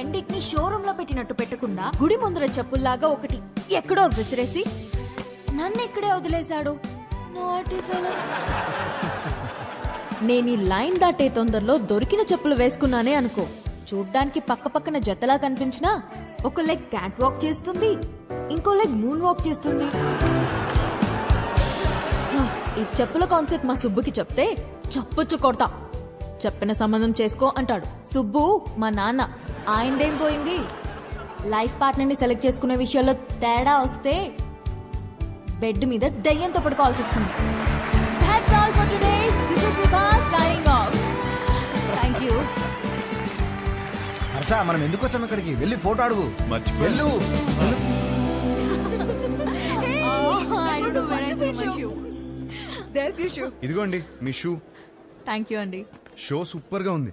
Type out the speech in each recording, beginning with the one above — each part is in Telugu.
రెండింటిని షోరూమ్లో పెట్టినట్టు పెట్టకుండా గుడి ముందర చెప్పుల్లాగా ఒకటి ఎక్కడో విసిరేసి నన్ను ఇక్కడే వదిలేశాడు నేను ఈ లైన్ దాటే తొందరలో దొరికిన చెప్పులు వేసుకున్నానే అనుకో. చూడ్డానికి పక్క పక్కన జతలా కనిపించినా ఒక లెగ్ క్యాట్ వాక్ చేస్తుంది ఇంకో లెగ్ మూన్ వాక్ చేస్తుంది. ఈ చెప్పుల కాన్సెప్ట్ మా సుబ్బుకి చెప్తే చప్పుచ్చు కొడతా. చెప్పిన సంబంధం చేసుకో అంటాడు. సుబ్బు మా నాన్న. ఆయనదేం పోయింది? లైఫ్ పార్ట్నర్ని సెలెక్ట్ చేసుకునే విషయంలో తేడా వస్తే బెడ్ మీద దయ్యంతో పడుకోవాల్సి వస్తుంది. మనం ఎందుకు వచ్చాము ఇక్కడికి? వెళ్ళి ఫోటో అడుగు. వెళ్ళు. ఇదిగోండి మీ షూ థ్యాంక్ యూ అండి షో సూపర్గా ఉంది.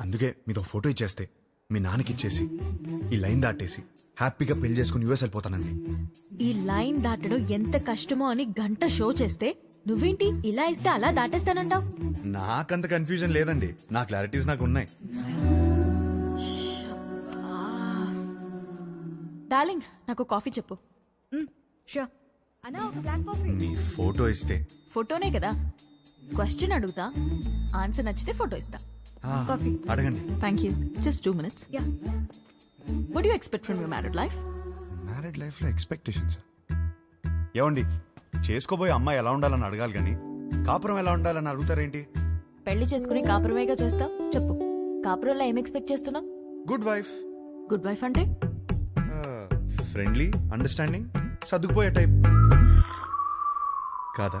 అందుకే మీతో ఫోటో ఇచ్చేస్తే మీ నాన్నకి ఇచ్చేసి ఈ లైన్ దాటేసి హ్యాపీగా పెళ్ళి చేసుకుని యూఎస్ వెళ్ళిపోతానండి. ఈ లైన్ దాటడం ఎంత కష్టమో అని గంట షో చేస్తే నువ్వేంటి ఇలా ఇస్తే అలా దాటేస్తానంటావు? నాకంత కన్ఫ్యూజన్ లేదండి. నా క్లారిటీస్ నాకు ఉన్నాయి. డార్లింగ్ నాకు కాఫీ చెప్పు. షో. అన్నా ఒక బ్లాక్ కాఫీ. మీ ఫోటో ఇస్తే. ఫోటోనే కదా. క్వశ్చన్ అడుగుతా. ఆన్సర్ నచ్చితే ఫోటో ఇస్తా. కాఫీ అడగండి. Thank you just two minutes yeah would you expect from your married life married లైఫ్లో ఎక్స్పెక్టేషన్స్ ఏమండి చేసుకోబోయే అమ్మాయి ఎలా ఉండాలని అడగాలి కానీ కాపురం ఎలా ఉండాలని అడుగుతారేంటి? పెళ్ళి చేసుకుని కాపురమేగా చేస్తావు? చెప్పు. కాపురంలో ఏం ఎక్స్పెక్ట్ చేస్తున్నావు? గుడ్ వైఫ్ గుడ్ వైఫ్ అంటే? ఫ్రెండ్లీ అండర్స్టాండింగ్ సర్దుకుపోయే టైప్ కాదా?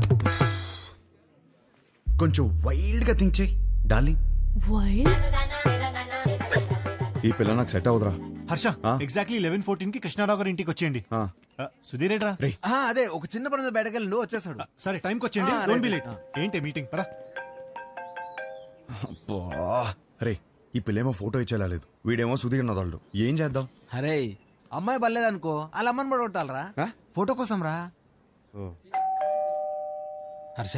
కొంచెం వైల్డ్గా థింక్ చేయి డార్లింగ్. వైల్డ్ ఈ పిల్ల నాకు సెట్ అవుదరా హర్ష ఆ? ఎగ్జాక్ట్లీ లెవెన్ ఫోర్టీన్కి కృష్ణారావు గారి ఇంటికి వచ్చేయండి. ఆ. ఆ, సుధీర్ ఏడ్రా? రే ఆ, అదే ఒక చిన్న పని బయటకెళ్ళి వచ్చేసాడు సరే టైంకి వచ్చేయండి. Don't be. లేట్ ఏంటి మీటింగ్ పదా. అబ్బా. రే ఈ పిల్లేమో ఫోటో ఇచ్చేలా లేదు. వీడేమో సుధీర్ నదాళ్ళు ఏం చేద్దాం? అరే అమ్మాయి బలేదనుకో వాళ్ళ అమ్మని ఆ? ఫోటో కోసం రా ఓ. హర్ష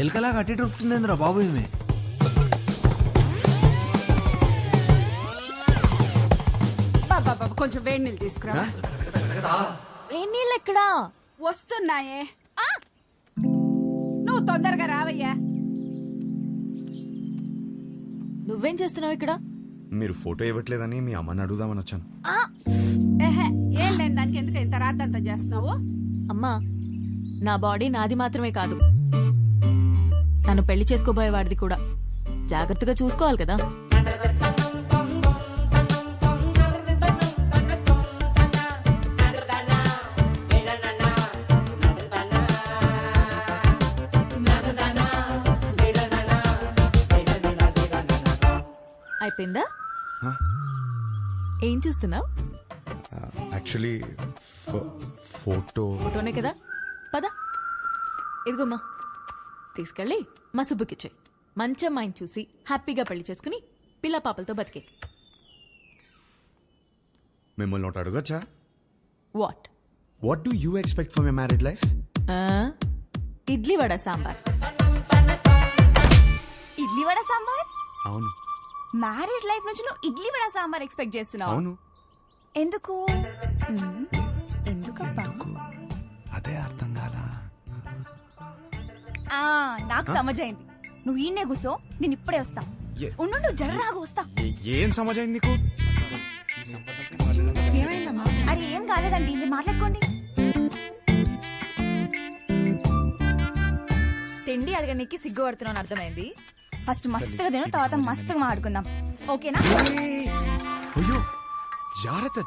ఎలకలా కట్టి దొరుకుతుందేంద్రా బాబు ఇది? బాబా బాబా కొంచెం వేడి నీళ్ళు తీసుకురా. వేణీళ్ళు ఎక్కడా? వస్తున్నాయే. ఆ! నువ్వు తొందరగా రావయ్యా. నువ్వేం చేస్తున్నావు ఇక్కడ? మీరు ఫోటో ఇవ్వట్లేదని మీ అమ్మని అడుగుదామని వచ్చాను. ఆ! ఏహే ఏం లేని దానికి ఎందుకు ఇంత రాద్దంతా చేస్తున్నావు? అమ్మా నా బాడీ నాది మాత్రమే కాదు. నన్ను పెళ్ళి చేసుకోబోయేవాడిది కూడా. జాగ్రత్తగా చూసుకోవాలి కదా. అయిపోయిందా? ఏం చూస్తున్నావు? Actually photo. ఫోటోనే కదా. పద. ఇదిగోమ్మా తీసుకెళ్ళి మా సుబ్బుకిచ్చాయి. మంచి అమ్మాయిని చూసి హ్యాపీగా పెళ్ళి చేసుకుని పిల్ల పాపలతో బతికే. మిమ్మల్ని ఒకటి అడగచ్చా? What what do you expect for my married life idli vada sambar. Idli vada sambar? అవును. మ్యారేజ్ లైఫ్ నుంచి నువ్వు ఇడ్లీ వడ సాంబార్ ఎక్స్పెక్ట్ చేస్తున్నావు. అవును. ఎందుకు. ఎందుకబ్బా? అదే అర్థం కాలా? ఆ, నాకు సమజైంది. నువ్వు ఈయనే కూసో నేను ఇప్పుడే వస్తా. ఉండు జర్రాగా వస్తా. ఏ- ఏం సమాజం నీకు? అరే ఏం కాలేదండి మీరు మాట్లాడుకోండి. తిండి అడగనికి సిగ్గుపడుతున్నాను అర్థమైంది. ఫస్ట్ మస్తుగా తిను తర్వాత మస్తుగా మాట్లాడుకుందాం. ఓకేనా! అయ్యో! జాగ్రత్త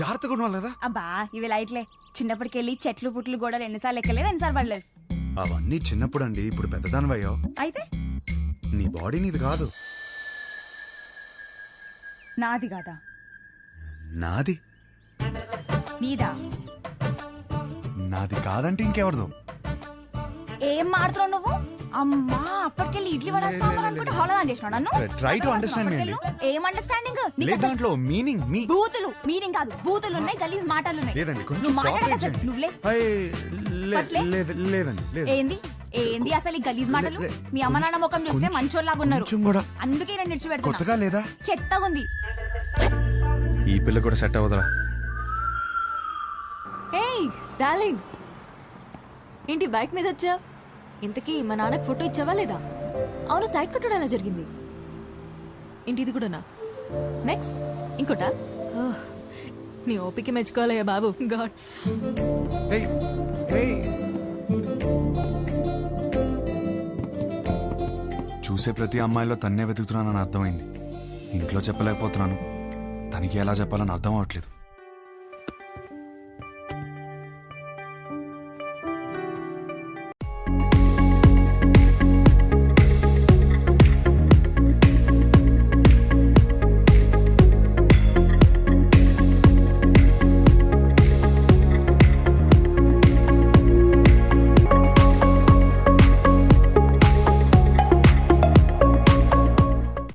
జాగ్రత్తగా ఉండాలి కదా? అబ్బా ఇవి లైట్లే. చిన్నప్పటికెళ్ళి చెట్లు పుట్లు గోడలు ఎన్నిసార్లు ఎక్కలేదు ఎన్నిసార్లు పడలేదు. అవన్నీ చిన్నప్పుడు అండి ఇప్పుడు పెద్దదానివయ్యో. అయితే? నీ బాడీ నీది కాదు. నాది కాదా? నాది? నీదా? నాది కాదంటే ఇంకెవరిదో? ఏం మాడుతున్నావు నువ్వు? అమ్మా అప్పటికెళ్ళి ఇడ్లీ వడ సాంబార్ అనుకుంటే హోళదాన్ చేసినావు నన్ను? Try to understand me అండి. ఏం అండర్స్టాండింగ్ లేదు దాంట్లో మీనింగ్ మీ బూతులు మీనింగ్ కాదు. బూతులు ఉన్నాయి గలీజ్ మాటలు ఉన్నాయి లేదండి కొంచెం నువ్వు. నువ్వులే. లే- అసలే? లేదు లేదండి లేదు. ఏంది? ఏంది అసలు ఈ గలీజ్ మాటలు? లే- మీ అమ్మ నాన్న ముఖం చూస్తే కొంచెం- మంచోళ్ళలాగా ఉన్నారు కొంచెం కూడా అందుకే నేను నిడిచిపెడుతున్నా. కొత్తగా లేదా? చెత్తగా ఉంది ఈ పిల్ల కూడా సెట్ అవ్వదురా. ఏయ్ డార్లింగ్. ఏంటి బైక్ మీద వచ్చా ఇంతకీ మా నాన్నకి ఫోటో ఇచ్చావా లేదా? అవును సైడ్ కొట్టడం ఎలా జరిగింది? ఏంటి ఇది కూడానా? నెక్స్ట్ ఇంకోటా? ఓహ్, నీ ఓపిక మెచ్చుకోవాలయ్యా బాబు. గాడ్. ఏయ్. చూసే ప్రతి అమ్మాయిలో తన్నే వెతుకుతున్నానని అర్థమైంది. ఇంట్లో చెప్పలేకపోతున్నాను. తనకి ఎలా చెప్పాలని అర్థం అవ్వట్లేదు.